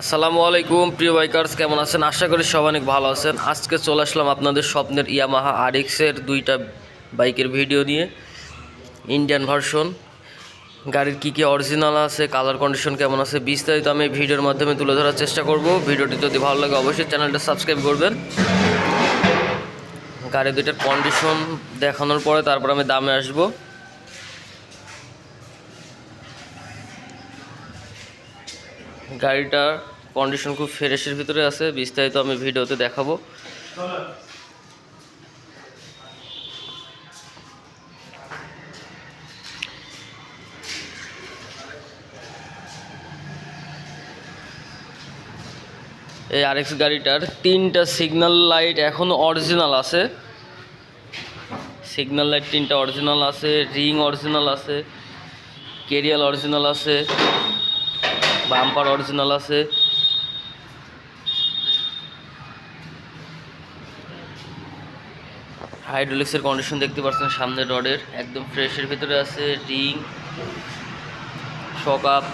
আসসালামু আলাইকুম, প্রিয় বাইকার্স কেমন আছেন? আশা করি সব অনেক ভালো আছেন। আজকে চলে আসলাম আপনাদের স্বপ্নের ইয়ামাহা আরএক্সের দুইটা বাইকের ভিডিও নিয়ে। ইন্ডিয়ান ভার্সন গাড়ির কী কী অরিজিনাল আছে কালার কন্ডিশন কেমন আছে, বিস্তারিত আমি ভিডিওর মাধ্যমে তুলে ধরার চেষ্টা করব। ভিডিওটি যদি ভালো লাগে, অবশ্যই চ্যানেলটা সাবস্ক্রাইব করবেন। গাড়ি দুইটার কন্ডিশন দেখানোর পরে তারপর আমি দামে আসব। গাড়িটার কন্ডিশন খুব ফ্রেশের ভিতরে আছে, বিস্তারিত আমি ভিডিওতে দেখাবো। এই আরএক্স গাড়িটার তিনটা সিগন্যাল লাইট এখনও অরিজিনাল আছে। সিগন্যাল লাইট তিনটা অরিজিনাল আছে রিং অরিজিনাল আছে কেরিয়াল অরিজিনাল আছে। বাম্পার অরিজিনাল আছে। হাইড্রোলিক্সের কন্ডিশন দেখতে পাচ্ছেন সামনের রডের, একদম ফ্রেশের ভিতরে আছে রিং শক আপ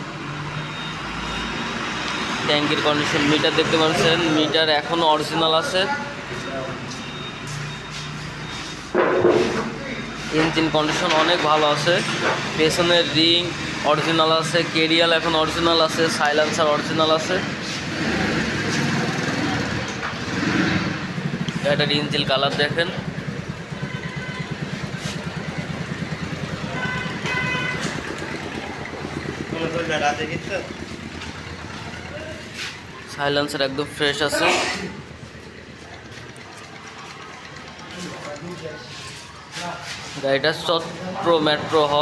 ট্যাঙ্কের কন্ডিশন মিটার দেখতে পাচ্ছেন মিটার এখনও অরিজিনাল আছে। ইঞ্জিন কন্ডিশন অনেক ভালো আছে। পেছনের রিং অরিজিনাল আছে, কেরিয়াল এখন অরিজিনাল আছে সাইলেন্সার অরিজিনাল আছে। এটার ইঞ্জিল কালার দেখেন। সাইলেন্সার একদম ফ্রেশ আছে। গাড়িটা চত্র মেট্রো হ।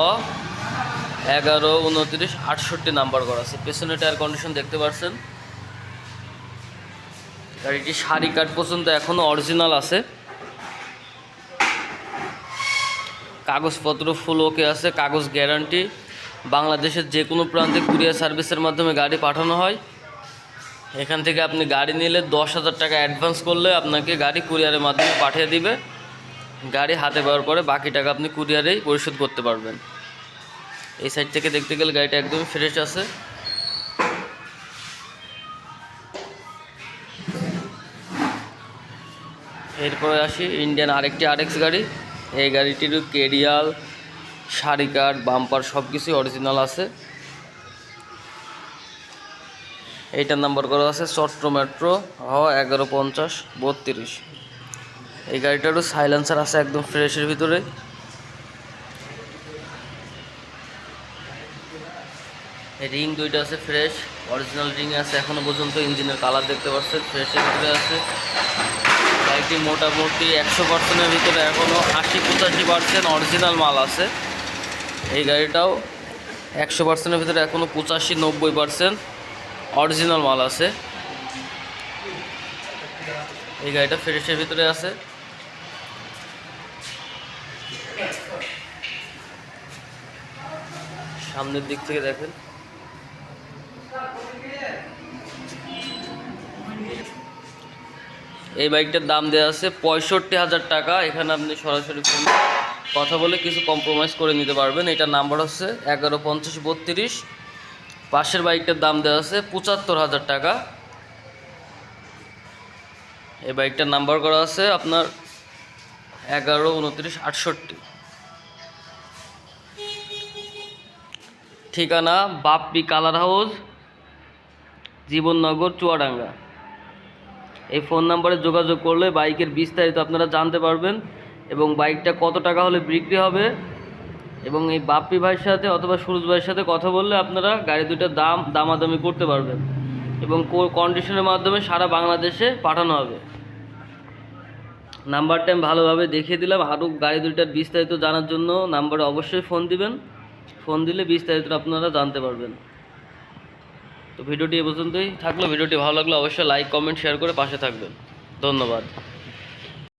এগারো, উনত্রিশ, আটষট্টি নাম্বার করা আছে। পেছনে টায়ার কন্ডিশন দেখতে পাচ্ছেন গাড়িটি সারি কাঠ পর্যন্ত এখনও অরিজিনাল আছে। কাগজপত্র ফুল ওকে আছে, কাগজ গ্যারান্টি বাংলাদেশের যে কোনো প্রান্তে কুরিয়ার সার্ভিসের মাধ্যমে গাড়ি পাঠানো হয়। এখান থেকে আপনি গাড়ি নিলে দশ হাজার টাকা অ্যাডভান্স করলে আপনাকে গাড়ি কুরিয়ারের মাধ্যমে পাঠিয়ে দিবে। গাড়ি হাতে পাওয়ার পরে বাকি টাকা আপনি কুরিয়ারেই পরিশোধ করতে পারবেন। এই সাইড থেকে দেখতে গেলে গাড়িটা একদমই ফ্রেশ আছে। এরপরে আসি ইন্ডিয়ান আরেকটি আরেক্স গাড়ি। এই গাড়িটির কেরিয়াল সারি কাঠ বাম্পার সব কিছুই অরিজিনাল আছে। এইটার নাম্বার করা আছে চট্ট মেট্রো হ এগারো পঞ্চাশ, বত্রিশ। এই গাড়িটারও সাইলেন্সার আছে একদম ফ্রেশের ভিতরে। রিং দুইটা আছে ফ্রেশ অরিজিনাল রিং আছে, এখনও পর্যন্ত ইঞ্জিনের কালার দেখতে পাচ্ছেন ফ্রেশের ভিতরে আছে। গাড়িটি মোটামুটি একশো পার্সেন্টের ভিতরে এখনও আশি পঁচাশি পার্সেন্ট অরিজিনাল মাল আছে। এই গাড়িটাও একশো পার্সেন্টের ভিতরে এখনও পঁচাশি নব্বই পার্সেন্ট অরিজিনাল মাল আছে। এই গাড়িটা ফ্রেশের ভিতরে আছে। সামনের দিক থেকে দেখেন। এই বাইকটার দাম দেওয়া আছে পঁয়ষট্টি হাজার টাকা। এখানে আপনি সরাসরি ফোন কথা বলে কিছু কম্প্রোমাইজ করে নিতে পারবেন। এটার নাম্বার হচ্ছে এগারো পঞ্চাশ বত্রিশ। পাশের বাইকটার দাম দেওয়া আছে পঁচাত্তর হাজার টাকা। এই বাইকটার নাম্বার করা আছে আপনার এগারো, উনত্রিশ, আটষট্টি। ঠিকানা, বাপ্পি কালার হাউস, জীবননগর, চুয়াডাঙ্গা। এই ফোন নাম্বারে যোগাযোগ করলে বাইকের বিস্তারিত আপনারা জানতে পারবেন এবং বাইকটা কত টাকা হলে বিক্রি হবে এবং এই বাপ্পি ভাইয়ের সাথে অথবা সুরজ ভাইয়ের সাথে কথা বললে আপনারা গাড়ি দুটোর দাম, দামাদামি করতে পারবেন এবং কন্ডিশনের মাধ্যমে সারা বাংলাদেশে পাঠানো হবে। নাম্বারটা টাইম ভালোভাবে দেখিয়ে দিলাম। আরও গাড়ি দুইটার বিস্তারিত জানার জন্য নাম্বারে অবশ্যই ফোন দিবেন। ফোন দিলে বিস্তারিত আপনারা জানতে পারবেন। তো ভিডিওটি এ পর্যন্তই থাকল। ভিডিওটি ভালো লাগলে অবশ্যই লাইক, কমেন্ট, শেয়ার করে পাশে থাকবেন। ধন্যবাদ।